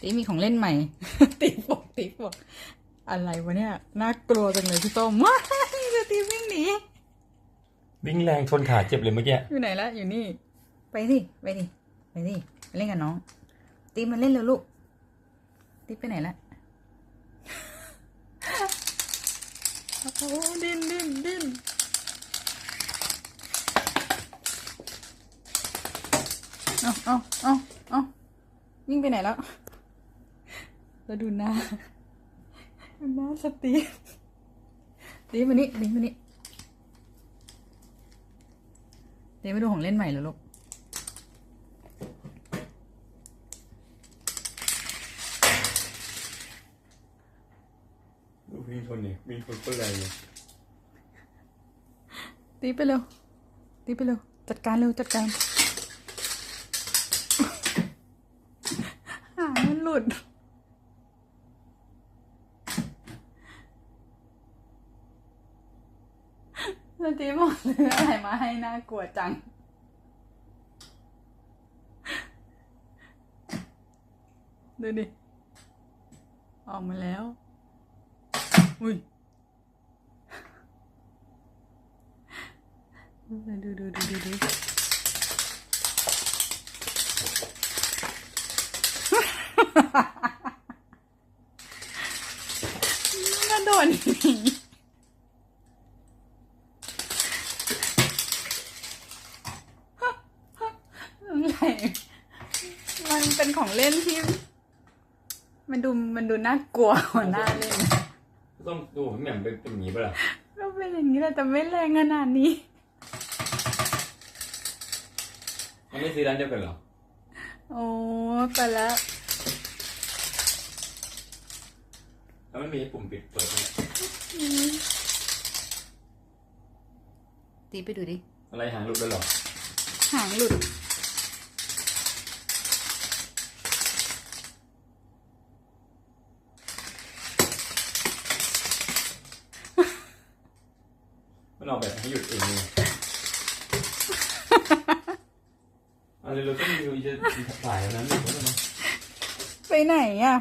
ตีมีของเล่นใหม่ ตีบอกตีบอกอะไรวะเนี่ย น่ากลัวจังเลยพี่ส้มว้ายจะตีวิ่งหนี วิ่งแรงชนขาเจ็บเลยเมื่อกี้ อยู่ไหนละ อยู่นี่ ไปสิไปดิไปสิไปเล่นกับน้อง ตีมาเล่นเร็วลูก ตีไปไหนละโอ้ดิ้นดิ้นดิ้นเอาเอาเอาเอาวิ่งไปไหนแล้ว แล้วดูหน้าดูหน้าสตีฟตีฟมานี่ตีฟมานี่ตีฟมาดูของเล่นใหม่เหรอลูกวิ่งชนเนี่ยวิ่งชนเปื่อยเลยตีไปเร็วตีไปเร็วจัดการเร็วจัดการหางมันหลุด แล้วตีบอกซื้ออะไรมาให้น่ากลัวจัง ดูดิ ออกมาแล้ว อุ้ยดูดูดูดูดูกระโดดหนีอะไร มันเป็นของเล่นที่ มันดูมันดูน่ากลัวกว่าน่าเล่นนะต้องดูเหมือนแหม่มเป็นเป็นอย่างนี้ป่ะล่ะก็เป็นอย่างนี้แหละแต่ไม่แรงขนาดนี้ มันไม่ซื้อร้านเดียวกันเหรอ โอ้ไปแล้วแล้วมันมีปุ่มปิดเปิดไหมตีไปดูดิ อะไรหางหลุดแล้วเหรอ หางหลุด มันออกแบบให้หยุดเองไงอะไรเราต้องมีจะสายแล้วนั้นหยุดแล้วนะไปไหนอะ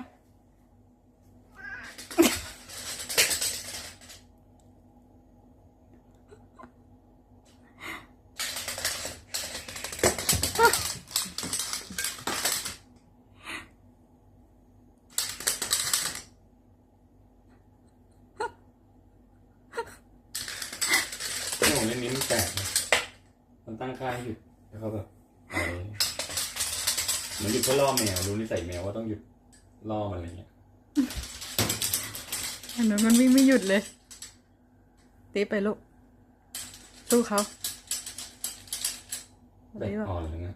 เรื่องของเล่นนี้มันแปลกนะมันตั้งค่าให้หยุดแล้วเขาแบบไปเหมือนหยุดเพื่อล่อแมวรู้นิสัยแมวว่าต้องหยุดล่อมันอะไรเงี้ยเห็นไหมมันวิ่งไม่หยุดเลยตีไปลูกสู้เขา แบตีบบอกอ่อนเลยนะ